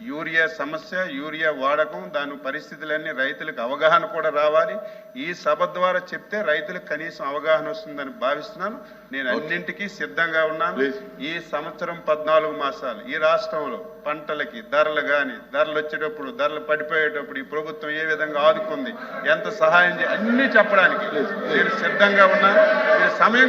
Urea సమస్య urea వాడకం దాని పరిస్థితులన్నీ రైతులకు అవగాహన కూడా రావాలి. ఈ సభ ద్వారా చెప్తే రైతులకు కనీసం అవగాహన వస్తుందని భావిస్తున్నాను. నేను అన్నింటికీ సిద్ధంగా ఉన్నాను. ఈ సంవత్సరం పద్నాలుగు మాసాలు. ఈ రాష్ట్రంలో పంటలకి ధరలు కానీ ధరలు వచ్చేటప్పుడు ధరలు పడిపోయేటప్పుడు ఈ ప్రభుత్వం ఏ విధంగా ఆదుకుంది ఎంత సహాయం చే అన్ని చెప్పడానికి నేను సిద్ధంగా ఉన్నాను. సమయం